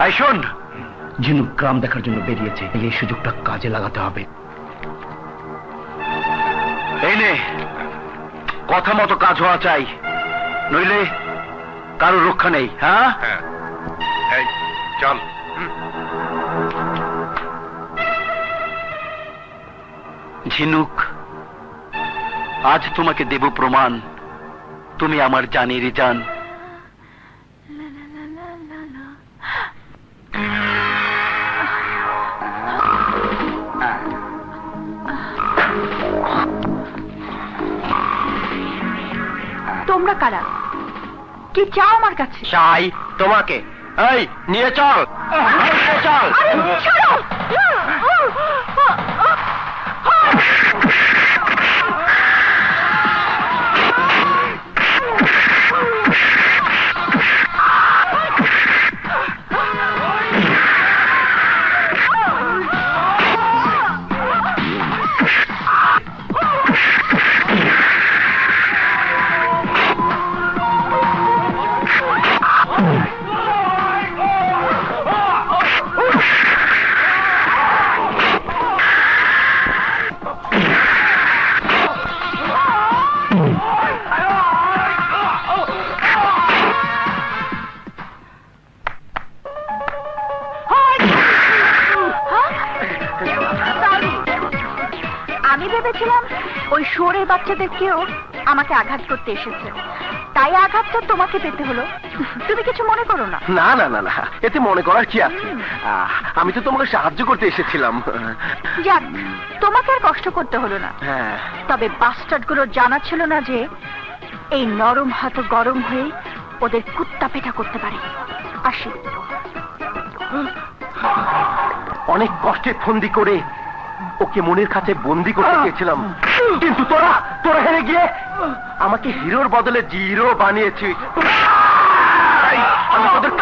এই শোন। ঝিনুক গ্রাম দেখার জন্য বেরিয়েছে। এই সুযোগটা কাজে লাগাতে হবে। এই নে। কথা মতো কাজ হওয়া চাই। নইলে কারও রক্ষা নেই হ্যাঁ? হ্যাঁ। এই চল। ঝিনুক আজ তোমাকে দেব প্রমাণ। তুমি আমার জানের জান। তোমরা কারা? কি চাও আমার কাছে? চাই তোমাকে। এই নিয়ে চল। চল। আমি ভেবেছিলাম ওই শোরের বাচ্চাদের কেউ আমাকে আঘাত করতে এসেছে। তাই আঘাত তো তোমাকে পেতে হলো। তুমি কিছু মনে করো না। না না না না এতে মনে করার কি আছে? আহ, আমি তো তোমাকে সাহায্য করতে এসেছিলাম। যাক তোমাকে আর কষ্ট করতে হলো না। হ্যাঁ। তবে বাস্টার্ডগুলো জানা ছিল না যে এই নরম হাত গরম হয়ে ওদের কুত্তা পেটা করতে পারে। আসি। অনেক কষ্টে ফন্দি করে ওকে মনির কাছে বন্দি করতে গিয়েছিলাম কিন্তু তোরা তোরা হেরে গিয়ে আমাকে হিরোর বদলে জিরো বানিয়েছিস। আমি তোদের